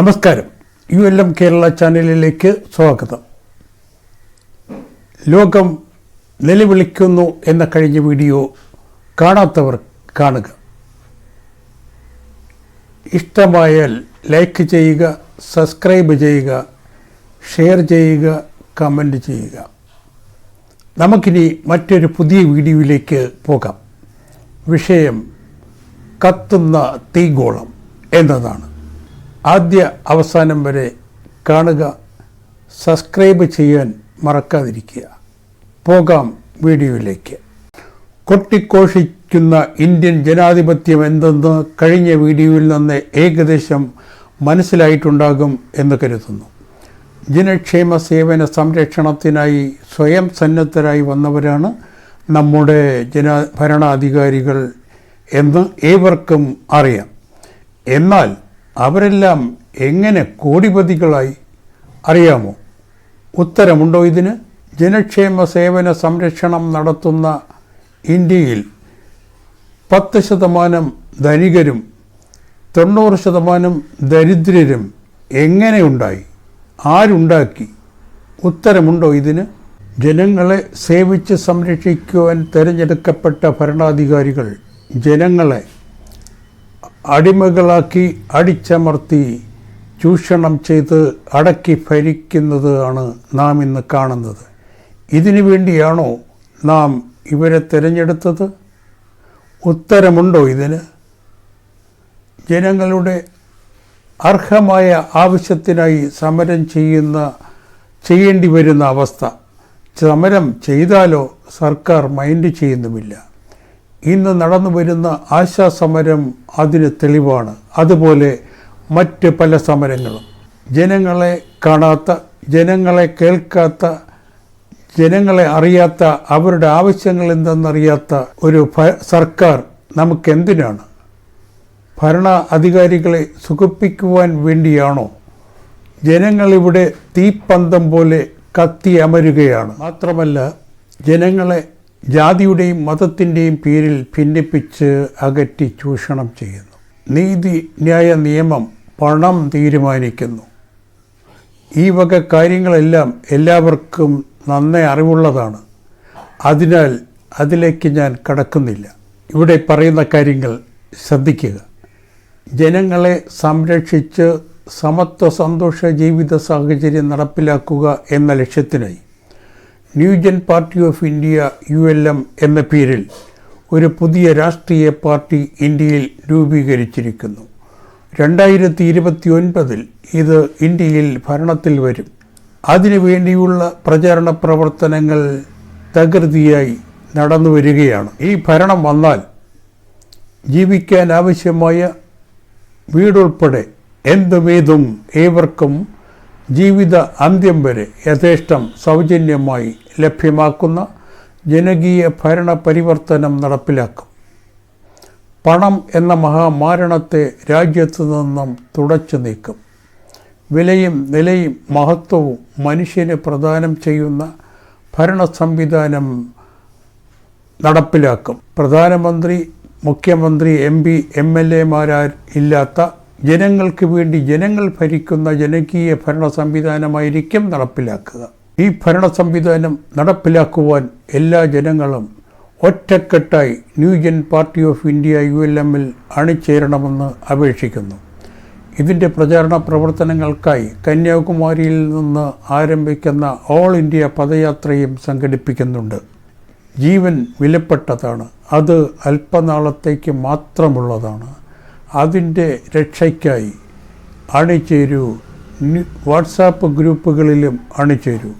നമസ്കാരം. U L M Kerala ചാനലിലേക്ക് സ്വാഗതം. ലോകം നിലവിളിക്കുന്നു എന്ന കഴിഞ്ഞ വീഡിയോ കാണാത്തവർ കാണുക. ഇഷ്ടമായാൽ ലൈക്ക് ചെയ്യുക സബ്സ്ക്രൈബ് ചെയ്യുക ഷെയർ ചെയ്യുക കമന്റ് ചെയ്യുക. നമുക്കിനി മറ്റൊരു പുതിയ വീഡിയോയിലേക്ക് പോകാം. വിഷയം കത്തുന്ന തീഗോളം എന്നതാണ്. ആദ്യ അവസാനം വരെ കാണുക സബ്സ്ക്രൈബ് ചെയ്യാൻ മറക്കാതിരിക്കുക. പോകാം വീഡിയോയിലേക്ക്. കൊട്ടിഘോഷിക്കുന്ന ഇന്ത്യൻ ജനാധിപത്യം എന്തെന്ന് കഴിഞ്ഞ വീഡിയോയിൽ നിന്ന് ഏകദേശം മനസ്സിലായിട്ടുണ്ടാകും എന്ന് കരുതുന്നു. ജനക്ഷേമ സേവന സംരക്ഷണത്തിനായി സ്വയം സന്നദ്ധരായി വന്നവരാണ് നമ്മുടെ ജന ഭരണാധികാരികൾ എന്ന് ഏവർക്കും അറിയാം. എന്നാൽ അവരെല്ലാം എങ്ങനെ കോടിപതികളായി? അറിയാമോ? ഉത്തരമുണ്ടോ ഇതിന്? ജനക്ഷേമ സേവന സംരക്ഷണം നടത്തുന്ന ഇന്ത്യയിൽ പത്ത് ശതമാനം ധനികരും തൊണ്ണൂറ് ശതമാനം ദരിദ്രരും എങ്ങനെയുണ്ടായി? ആരുണ്ടാക്കി? ഉത്തരമുണ്ടോ ഇതിന്? ജനങ്ങളെ സേവിച്ച് സംരക്ഷിക്കുവാൻ തിരഞ്ഞെടുക്കപ്പെട്ട ഭരണാധികാരികൾ ജനങ്ങളെ അടിമകളാക്കി അടിച്ചമർത്തി ചൂഷണം ചെയ്ത് അടക്കി ഭരിക്കുന്നത് ആണ് നാം ഇന്ന് കാണുന്നത്. ഇതിനു വേണ്ടിയാണോ നാം ഇവരെ തിരഞ്ഞെടുത്തത്? ഉത്തരമുണ്ടോ ഇതിന്? ജനങ്ങളുടെ അർഹമായ ആവശ്യത്തിനായി സമരം ചെയ്യുന്ന ചെയ്യേണ്ടി വരുന്ന അവസ്ഥ. സമരം ചെയ്താലോ സർക്കാർ മൈൻഡ് ചെയ്യുന്നുമില്ല. ഇന്ന് നടന്നു വരുന്ന ആശാസമരം അതിന് തെളിവാണ്. അതുപോലെ മറ്റ് പല സമരങ്ങളും. ജനങ്ങളെ കാണാത്ത ജനങ്ങളെ കേൾക്കാത്ത ജനങ്ങളെ അറിയാത്ത അവരുടെ ആവശ്യങ്ങൾ എന്തെന്നറിയാത്ത ഒരു സർക്കാർ നമുക്കെന്തിനാണ്? ഭരണ അധികാരികളെ സുഖിപ്പിക്കുവാൻ വേണ്ടിയാണോ? ജനങ്ങളിവിടെ തീപ്പന്തം പോലെ കത്തി അമരുകയാണ്. മാത്രമല്ല ജനങ്ങളെ ജാതിയുടെയും മതത്തിന്റെയും പേരിൽ ഭിന്നിപ്പിച്ച് അകറ്റി ചൂഷണം ചെയ്യുന്നു. നീതി ന്യായ നിയമം പണം തീരുമാനിക്കുന്നു. ഈ വക കാര്യങ്ങളെല്ലാം എല്ലാവർക്കും നന്നേ അറിവുള്ളതാണ്. അതിനാൽ അതിലേക്ക് ഞാൻ കടക്കുന്നില്ല. ഇവിടെ പറയുന്ന കാര്യങ്ങൾ ശ്രദ്ധിക്കുക. ജനങ്ങളെ സംരക്ഷിച്ച് സമത്വ സന്തോഷ ജീവിത സാഹചര്യം നടപ്പിലാക്കുക എന്ന ലക്ഷ്യത്തിനായി new gen party of India U L M എന്ന പേരിൽ ഒരു പുതിയ രാഷ്ട്രീയ പാർട്ടി ഇന്ത്യയിൽ രൂപീകരിച്ചിരിക്കുന്നു. രണ്ടായിരത്തി ഇരുപത്തി ഒൻപതിൽ ഇത് ഇന്ത്യയിൽ ഭരണത്തിൽ വരും. അതിനുവേണ്ടിയുള്ള പ്രചാരണ പ്രവർത്തനങ്ങൾ തകൃതിയായി നടന്നു വരികയാണ്. ഈ ഭരണം വന്നാൽ ജീവിക്കാൻ ആവശ്യമായ വീടുൾപ്പെടെ എന്തുമേതും ഏവർക്കും ജീവിത അന്ത്യം വരെ യഥേഷ്ടം സൗജന്യമായി ലഭ്യമാക്കുന്ന ജനകീയ ഭരണ പരിവർത്തനം നടപ്പിലാക്കും. പണം എന്ന മഹാമാരണത്തെ രാജ്യത്തു നിന്നും തുടച്ചു നീക്കും. വിലയും നിലയും മഹത്വവും മനുഷ്യന് പ്രദാനം ചെയ്യുന്ന ഭരണ സംവിധാനം നടപ്പിലാക്കും. പ്രധാനമന്ത്രി മുഖ്യമന്ത്രി എം പി എം എൽ എമാരാർ ഇല്ലാത്ത ജനങ്ങൾക്ക് വേണ്ടി ജനങ്ങൾ ഭരിക്കുന്ന ജനകീയ ഭരണ സംവിധാനമായിരിക്കും നടപ്പിലാക്കുക. ഈ ഭരണ സംവിധാനം നടപ്പിലാക്കുവാൻ എല്ലാ ജനങ്ങളും ഒറ്റക്കെട്ടായി new gen party of India U L എമ്മിൽ അണിചേരണമെന്ന് അപേക്ഷിക്കുന്നു. ഇതിന്റെ പ്രചാരണ പ്രവർത്തനങ്ങൾക്കായി കന്യാകുമാരിയിൽ നിന്ന് ആരംഭിക്കുന്ന ഓൾ ഇന്ത്യ പദയാത്രയും സംഘടിപ്പിക്കുന്നുണ്ട്. ജീവൻ വിലപ്പെട്ടതാണ്. അത് അല്പനാളത്തേക്ക് മാത്രമുള്ളതാണ്. അതിന്റെ രക്ഷയ്ക്കായി അണിചേരൂ. വാട്സാപ്പ് ഗ്രൂപ്പുകളിലും അണിചേരൂ.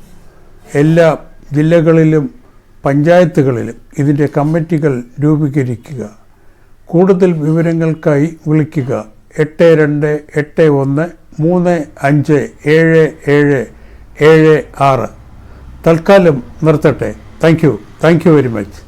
എല്ലാ ജില്ലകളിലും പഞ്ചായത്തുകളിലും ഇതിന്റെ കമ്മിറ്റികൾ രൂപീകരിക്കുക. കൂടുതൽ വിവരങ്ങൾക്കായി വിളിക്കുക. എട്ട് രണ്ട് എട്ട് ഒന്ന് മൂന്ന് അഞ്ച് ഏഴ് ഏഴ് ഏഴ് ആറ്. തൽക്കാലം നിർത്തട്ടെ. Thank you. Thank you very much.